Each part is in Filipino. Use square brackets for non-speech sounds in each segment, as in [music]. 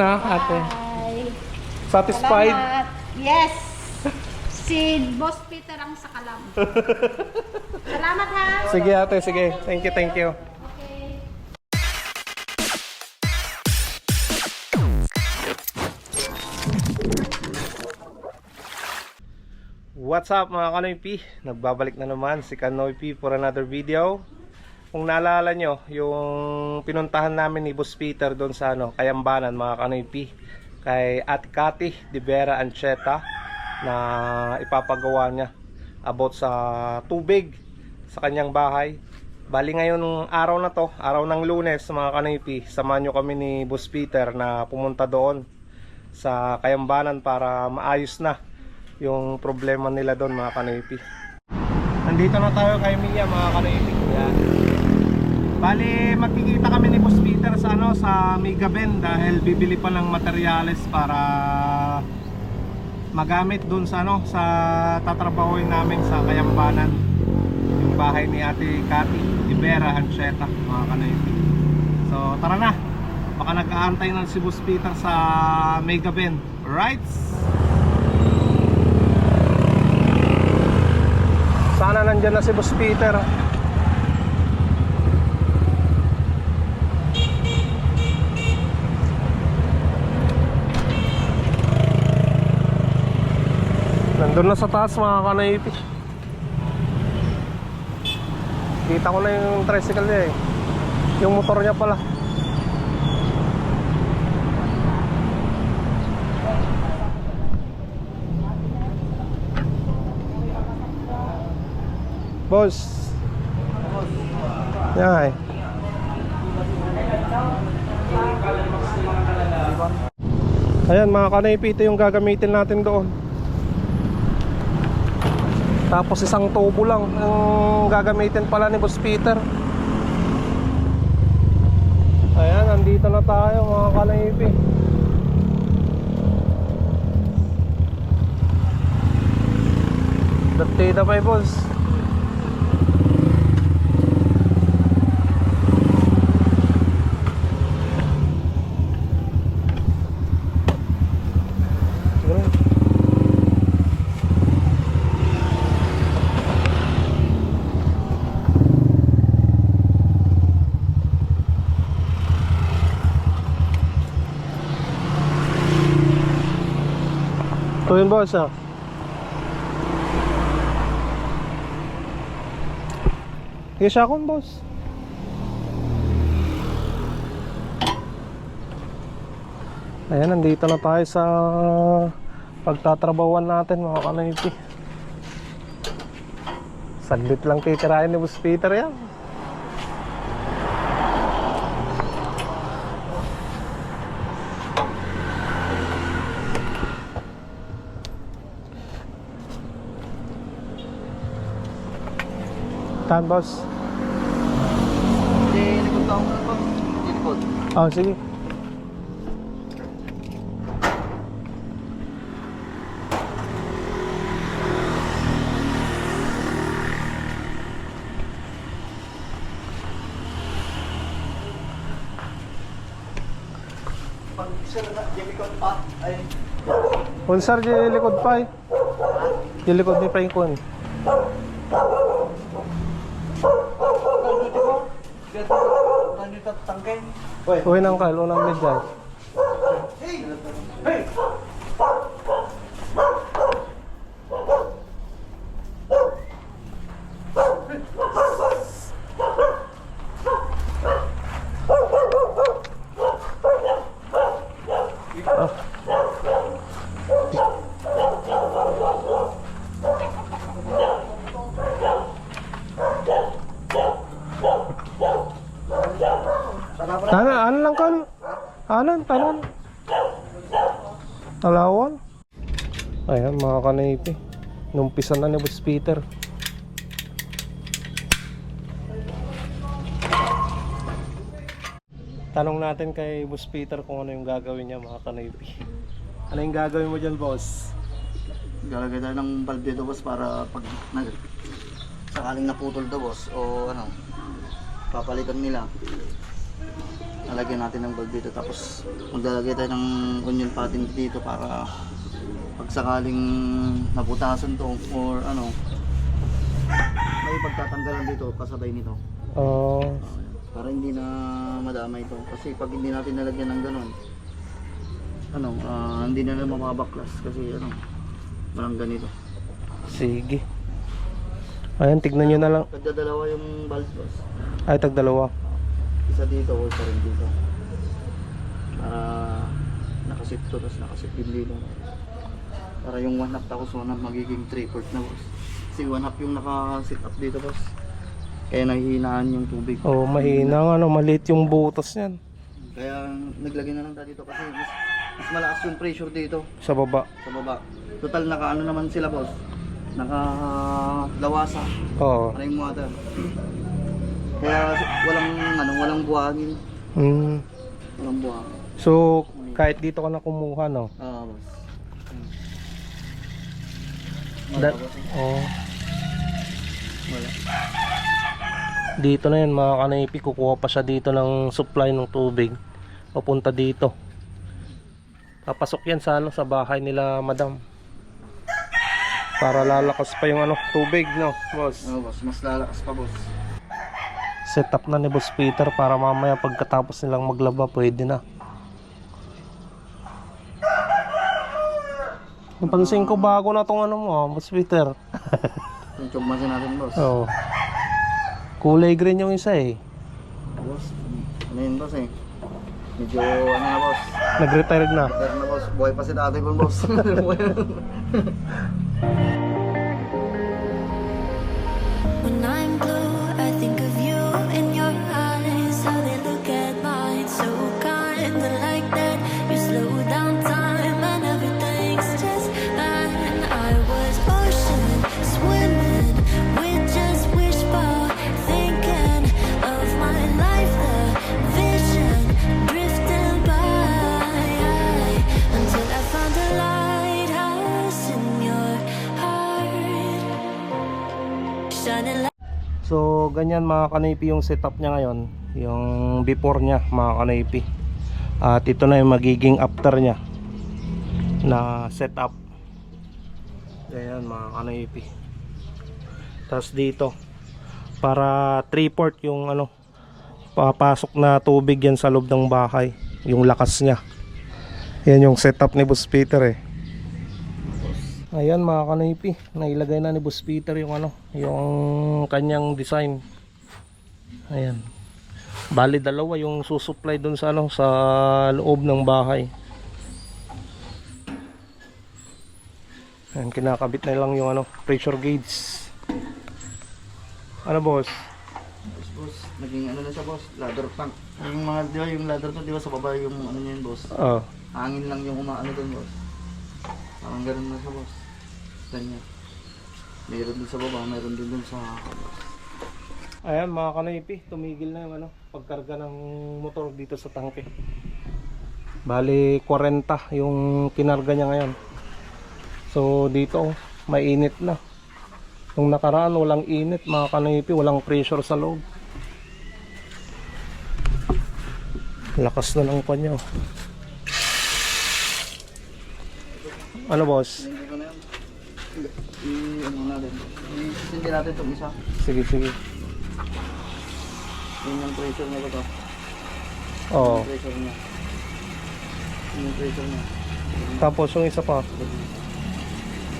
Na, ate. Hi. Satisfied? Salamat. Yes. Si Boss Peter ang sakalam. [laughs] Salamat ha. Sige ate, sige. Thank you, thank you. Okay. What's up mga Kanoy P? Nagbabalik na naman si Kanoy P for another video. Kung naalala nyo, yung pinuntahan namin ni Boss Peter doon sa ano, Kayambanan mga Kanoy P. Kay Ate Cathy de Vera Ancheta na ipapagawa niya about sa tubig sa kanyang bahay. Bali ngayon araw na to, araw ng lunes mga Kanoy P, samahan nyo kami ni Boss Peter na pumunta doon sa Kayambanan para maayos na yung problema nila doon mga kanoypi. Nandito na tayo kay Mia mga kanoypi. Yan. Bali magkikita kami ni Boss Peter sa ano sa Mega Ben dahil bibili pa ng materyales para magamit doon sa ano sa tatrabahoin namin sa Kayambanan. Yung bahay ni Ate Cathy Ibera Ancheta mga kanoypi. So tara na. Baka nag-aantay na si Boss Peter sa Mega Ben. Right? Sana nandyan na si Boss Peter. Nandun na sa taas mga kanaypi. Kita ko na yung tricycle niya eh. Yung motor niya pala. Boss. Yan. Ayan mga kanaypi ito yung gagamitin natin doon. Tapos isang tubo lang ang gagamitin pala ni Boss Peter. Ayan, nandito na tayo mga kanaypi. Datida pa eh, boss. Ito yun boss ah. Siya akong boss. Ayan, nandito na tayo sa pagtatrabawan natin mga kanaypi. Saglit lang titirahin ni Boss Peter yan. Tan boss. Hindi, likod ka muna po. Hindi likod. Oh, sige. Na, Unsar di likod pa eh. Di likod ni pa yung kun. dito ko. Dito, tangkay. Uy. Uwi nang kal, unang mid guys. Hey! Hey! Kan? Ano, tanan? Talawan? Ayan mga kanaypi. Numpisan na ni Boss Peter. Tanong natin kay Boss Peter kung ano yung gagawin niya mga kanaypi. Ano yung gagawin mo dyan, boss? Galagay tayo ng balde do boss para pag nag sakaling naputol do boss o ano papalitan nila lalagyan natin ng valve dito tapos maglalagay tayo ng onion padding dito para pag sakaling naputasan to or ano may pagtatanggalan dito kasabay nito Oh, para hindi na madamay ito kasi pag hindi natin nalagyan ng ganun ano ah, hindi na naman mabaklas kasi ano walang ganito sige. Ayan, tignan nyo na lang. Nagdadalawa yung boss. Ay, tagdalawa. Isa dito o isa rin dito. Para nakasip to, tapos nakasip din dito. Para yung one half tapos one half magiging three fourth na boss. Kasi one half yung nakasit up dito boss. Kaya nahihinaan yung tubig. Oh, mahina nga, ano, maliit yung butas niyan. Kaya naglagay na lang tayo dito kasi mas, mas malakas yung pressure dito Sa baba. sa baba. Total naka ano naman sila boss. Naka lawasa. Oo. Para yung water. Kaya walang ano, walang buhangin. Mm. Walang buhangin. So, kahit dito ka na kumuha, no? Ah, boss. Wala, boss. oh. Wala. Dito na yan, mga kanaypi. Kukuha pa siya dito ng supply ng tubig. Papunta dito. Papasok yan sa, ano, sa bahay nila, madam. Para lalakas pa yung ano, tubig, no, boss? Oo, boss. Mas lalakas pa, boss. Set up na ni Boss Peter para mamaya pagkatapos nilang maglaba, pwede na. Napansin ko bago na tong ano mo, ah, Boss Peter. [laughs] Yung chugmasin natin, boss. Oo. Kulay green yung isa eh. Boss, ano yun, boss, eh? Medyo, ano na, boss. Nag-retired na. Pero na, boss. Buhay pa si dati ko, boss. [laughs] So, ganyan mga kanaypi yung setup niya ngayon. Yung before niya mga kanaypi. At ito na yung magiging after niya na setup. Ganyan mga kanaypi. Tapos dito para 3 port yung ano papasok na tubig yan sa loob ng bahay. Yung lakas niya. Yan yung setup ni Boss Peter eh. Ayan mga kanaypi, nailagay na ni Boss Peter yung ano, yung kanyang design. Ayan. Bali dalawa yung susupply doon sa ano sa loob ng bahay. Ayan, kinakabit na lang yung ano, pressure gauge. Ano boss? boss, boss. Naging ano na siya, boss. Ladder tank. Yung mga, di ba, yung ladder to, di ba, sa baba yung ano niya yun, boss. Oh. Hangin lang yung umaano doon, boss. Parang ganun na siya, boss. Ganyan. Meron din sa baba, meron din dun sa... Ayan mga kanaypi, tumigil na yung ano, pagkarga ng motor dito sa tangke. Bali 40 yung kinarga niya ngayon. So dito mainit na. Nung nakaraan walang init mga kanaypi, walang pressure sa loob. Lakas na ng kanya. oh. Ano boss? Hindi ko na yan. I, ano natin. I-sindi natin itong isa. Sige sige. Yun yung pressure niya ba to? Oo. Yung pressure niya. Yun yung pressure niya. Tapos yung isa pa.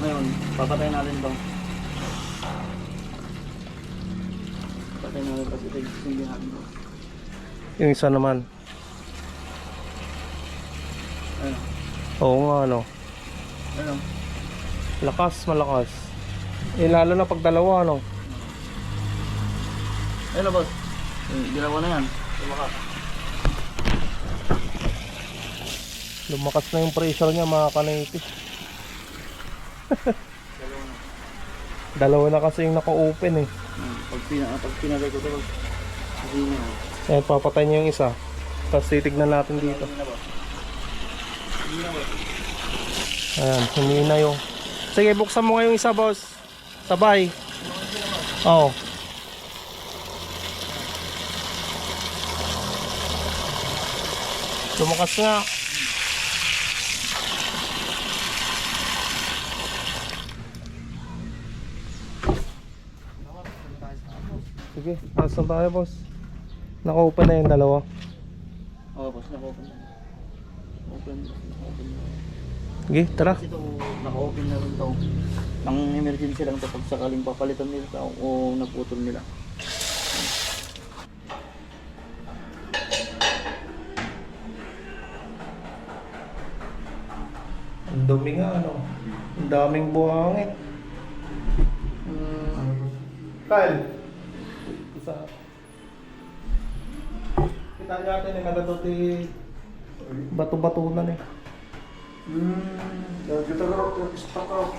Ngayon, papatayin natin to. Papatayin natin kasi ito yung sindi natin to. Yung isa naman. Ayun. Oo nga ano. Ayun. Lakas, malakas. Eh lalo na pag dalawa ano. Ayun na boss. Eh, Ginawa na yan. Lumakas. Lumakas na yung pressure niya mga kanaypi. Dalawa na kasi yung naka-open eh. Hmm, Pag, pina, pag pinagay ko ito boss. Hindi na. Eh papatay niya yung isa. Tapos titignan natin dito. Na na. Ayan, humina yung... Sige, buksan mo nga yung isa boss. Sabay. Oo. Lumakas nga. Sige, pasok tayo boss. Naka-open na yung dalawa. Oo, boss, naka-open na. Open, open na. Sige, tara. Kasi ito, naka-open na rin to. Ang emergency lang to pag sakaling papalitan nila to o naputol nila. Ang dumi nga ano. Ang daming buhangin. Hmm, Kyle. Isa. Kita natin yung nagatuti bato-batunan eh. Hmm, kita ko, stock up.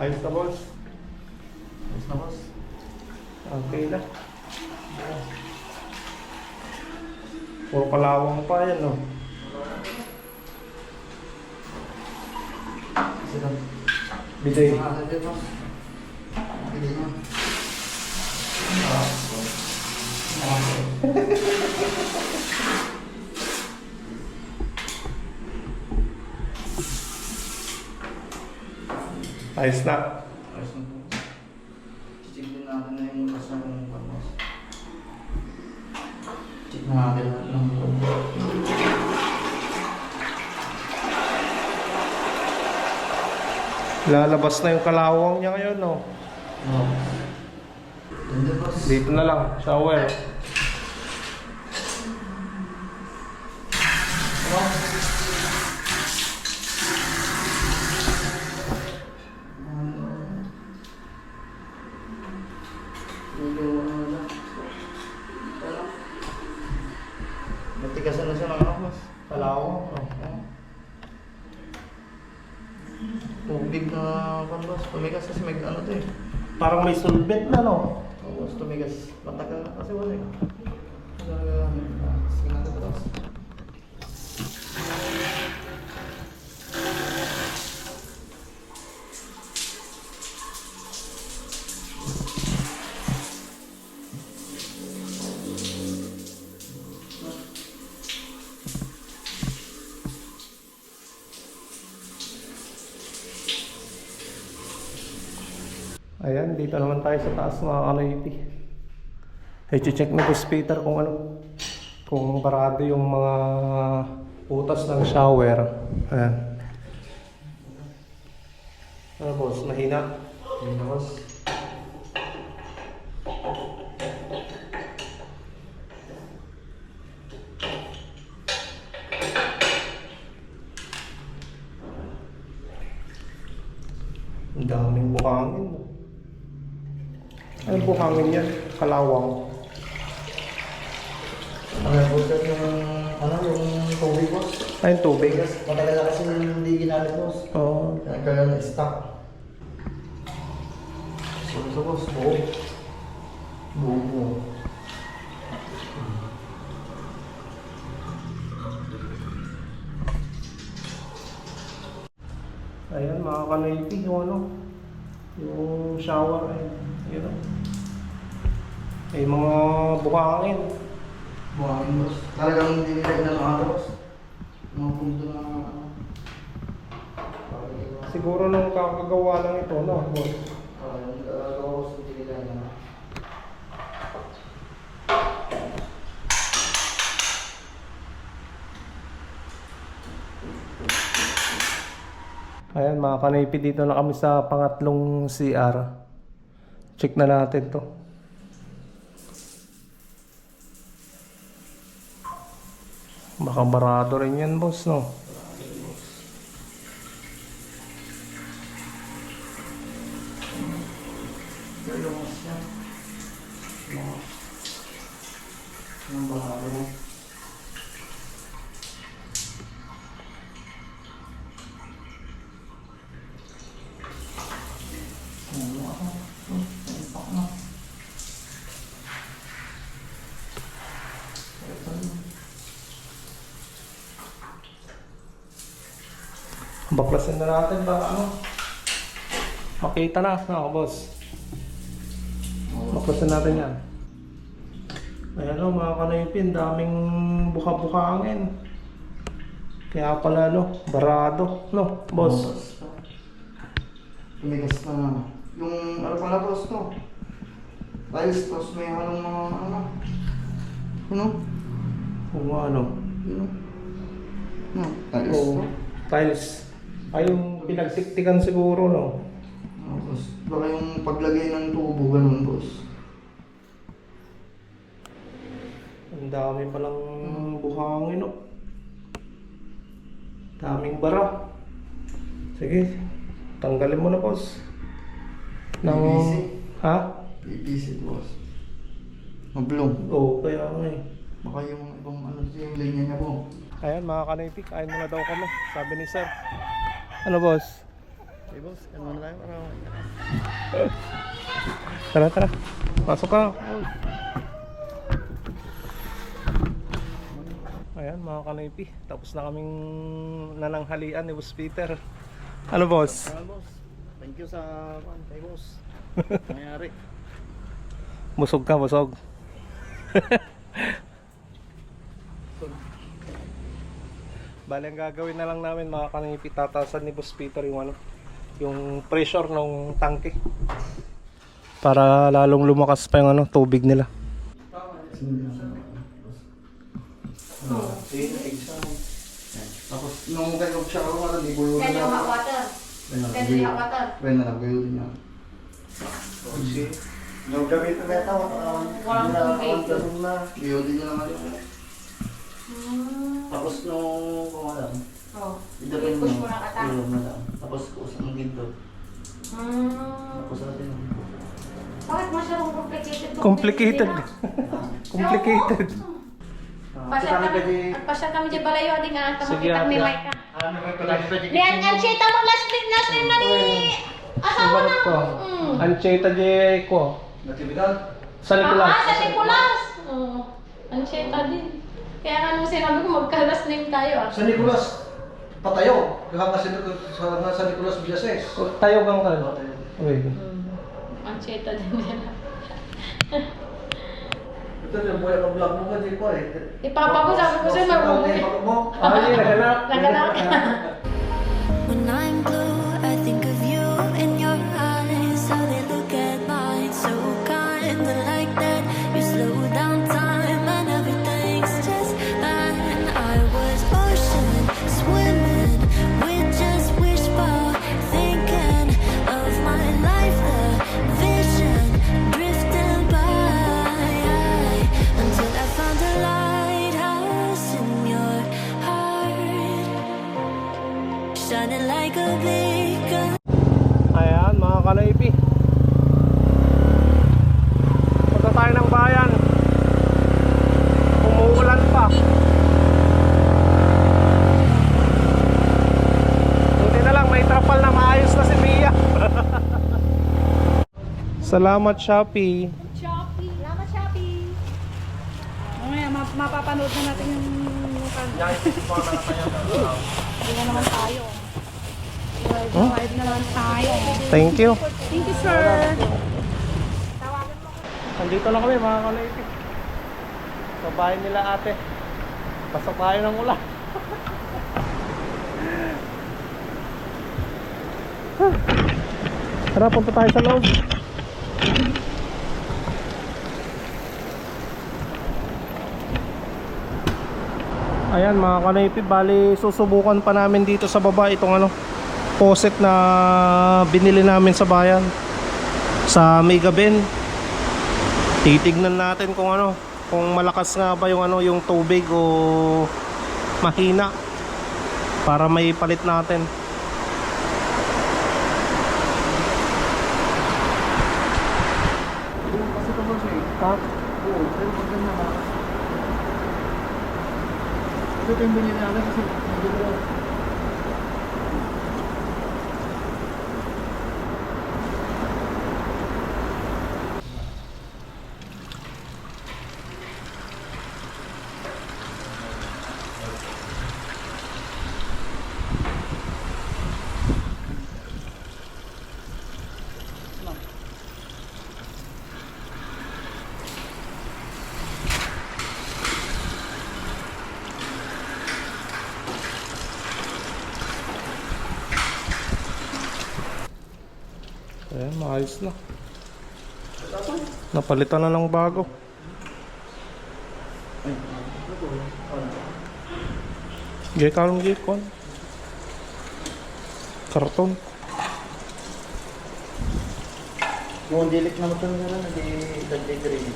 Ayos na boss. Yes na, boss. Okay na. Puro kalawang pa yan no. Lang. Biday. Mga agad, boss. Pili na. Ayos na. Ayos na po. Check din natin na yung bukas na kung pagmas. Check na natin lahat ng Lalabas na yung kalawang niya ngayon no. Oo. Ganda, boss. Dito na lang, shower. Medyo dito naman tayo sa taas mga kanoypi. Ay, check na boss Peter kung ano, kung barado yung mga putas ng shower. Ayan. Ano boss, mahina? Yun na, boss. Ang daming bukangin. Ano bukangin yan? Kalawang. Ano yung boss, yung, ano, yung tubig, boss. Ay, yung tubig. Tumigas. Matagal na kasi hindi ginamit, boss. Oo. Kaya kaya na-stock. So, so boss, buo. Buo, buo. Ayan, mga kanoypi, yung ano, yung shower ay, yun o. May mga bukangin. Buhangin, boss. Talagang hindi nila inano boss. Mga punto na, ano. Siguro nung kakagawa lang ito, no? boss? Ah, yung gagawa, boss, hindi nila inano. Ayan, mga kanoypi, dito na kami sa pangatlong CR. Check na natin to. Baka barado rin yan, boss, no? Pero, boss, yan. Mga, mga bahagi na. Ano ako? Oh, tumpak na. Ito na. Baklasin na natin ba, ano? Makita na, no, boss? Baklasin natin yan. Ayan o mga kanaypin, daming buka-bukangin. Kaya pala no, barado, no, boss? Tumigas na nga. Yung ano pala boss to? Tiles tapos may halong mga ano. Ano? Kung ano, Ano? No, tiles o to. tiles. Ay, yung pinagsiktikan siguro, no? Tapos baka yung paglagay ng tubo ganun boss. Ang dami palang buhangin, no? Daming bara. Sige, tanggalin mo na, boss. Nang... PVC. Ha? PPC boss. Mablong. Oo, kaya nga eh. Baka yung ibang ano yung linya niya po. Ayan mga kanaypi, kain muna daw kami. Sabi ni sir. Ano boss? Hey boss, ano na tayo para Tara, tara. Pasok ka. Ayan mga kanaypi, tapos na kaming nananghalian ni Boss Peter. Ano boss? boss. Thank you sa kwan kay boss. [laughs] Nangyari. Busog ka, busog. [laughs] Bale, ang gagawin na lang namin mga kanaypi, tatasan ni Boss Peter yung ano, yung pressure ng tangke. Para lalong lumakas pa yung ano, tubig nila. Tapos nung kay Rob siya ako, parang di buyo Yan yung hot na. water. Na, buyo. yung hot water. Yan na, buyo din niya. Yung gamit na beta, Walang tubig. na. Buyo din niya naman yun. Tapos nung kumalang, Oh. idapin mo. I-push mo na kata. Buyo na lang. Tapos kusa ng ginto. Hmm. Tapos natin. Bakit masyadong complicated? to? Complicated. [laughs] Complicated. Pasya kami, pasya kami di balayo di nga tamo Sige, kita ni ate. Maika. Ano may pala? Lian ang chita mo last week last week na ni asawa Ibarat na. ko. Mm. Ancheta di ko. Natividad? Sa Nicolas. Ah, sa Nicolas. Oh. Ang chita din. Kaya nga nung sinabi ko magka-last name tayo ah. Sa Nicolas, patayo. Nga sa, sa, sa Nicolas Villases. Tayo ka. Uy. Mm. Ang chita din nila. [laughs] Ito yung buhay ka vlog mo nga, di ko eh. Ipapa ko sabi ko sa'yo mabuhay. mo. Ah, hindi, naganap. [laughs] Naganap. Salamat, Shopee. Shopee. Salamat Shopee. Mamaya ma- mapapanood na natin yung mukha. Hindi na naman tayo. Huh? Live na naman tayo. Thank you. Thank you, sir. Nandito na kami, mga kanaypi. Sa bahay nila ate. Pasok tayo ng ulan. Tara, punta tayo sa loob. Ayan mga kanaypi, bali susubukan pa namin dito sa baba itong ano, faucet na binili namin sa bayan sa Mega Ben. Titignan natin kung ano, kung malakas nga ba yung ano, yung tubig o mahina para may palit natin. Kasi ito boss eh. Ha? Oo, pero pag ganyan na. Ito maayos na. Napalitan na ng bago. Gaya kalong gaya kon. Karton. Yung dilik na motor nila na di dagdag rin. [laughs]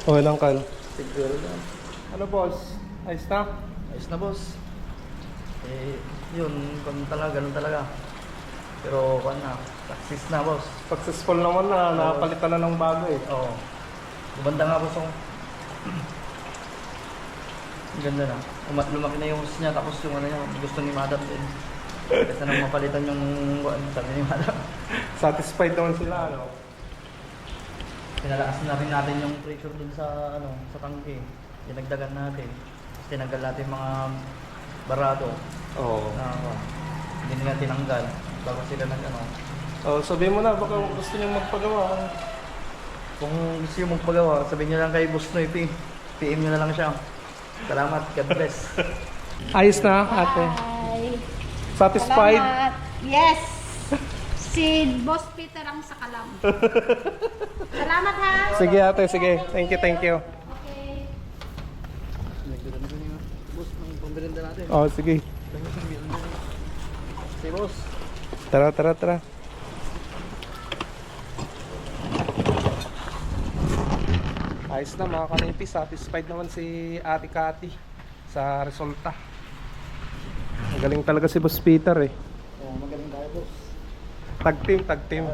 Okay lang kal. Siguro lang. Ano boss? Ayos na? Ayos na boss. Eh, yun, kung talaga, ganun talaga. Pero, kung na, success na boss. Successful naman na napalitan na ng bago eh. Oo. Gumanda nga boss ako. Ang ganda na. Uma- lumaki na yung host niya, tapos yung ano niya, gusto ni madam din. Kasi nang mapalitan yung, ano, sabi ni madam. Satisfied naman sila ano? Pinalakas na rin natin yung pressure dun sa, ano, sa tangke. Dinagdagan natin. Tapos tinanggal natin yung mga barado Oo. na ano, hindi nila tinanggal. Bago sila nag, ano, Oh, sabihin mo na baka gusto niyo magpagawa. Kung gusto nyo magpagawa, sabihin nyo lang kay Boss Noy, P. PM nyo na lang siya. Salamat, God bless. [laughs] Ayos na ate. Bye. Satisfied? Salamat. Yes. Si Boss Peter ang sakalam. [laughs] Salamat ha. Sige ate, sige. Thank you, thank you. Okay. Boss, ng pambirinda natin. Oh, sige. Si Boss. Tara, tara, tara. Ayos na mga kanipi, satisfied naman si Ate Cathy sa resulta. Magaling talaga si Boss Peter eh. Oh, magaling tayo, Boss. Tag team, tag team.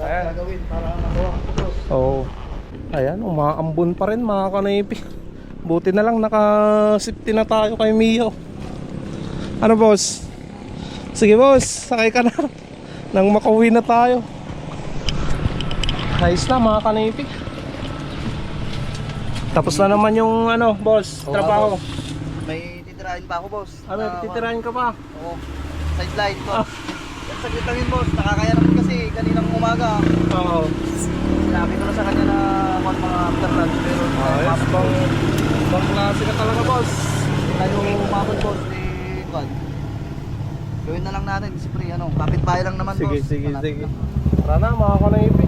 Lahat Ayan. gagawin para makuha, Boss. Oo. Ayan, umaambon pa rin mga kanipi. Buti na lang naka-safety na tayo kay Mio. Ano boss? Sige boss, sakay ka na. Nang makauwi na tayo. Ayos na mga kanipi. Tapos na naman yung ano, boss, Oo, trabaho. boss. May titirahin pa ako, Boss. Ano, Na- titirahin ka pa? Oo. Sideline, Boss. Yan saglit lang yun, Boss. Nakakaya naman kasi kaninang umaga. Oo. Sinabi ko na sa kanya na kung mga after lunch. Pero Ayos, bang, bang klase ka talaga boss. tayo umabot boss. Gawin na lang natin siyempre ano, kapit bahay lang naman Sige, boss. sige, Malapit sige. lang. Tara na mga kanipi.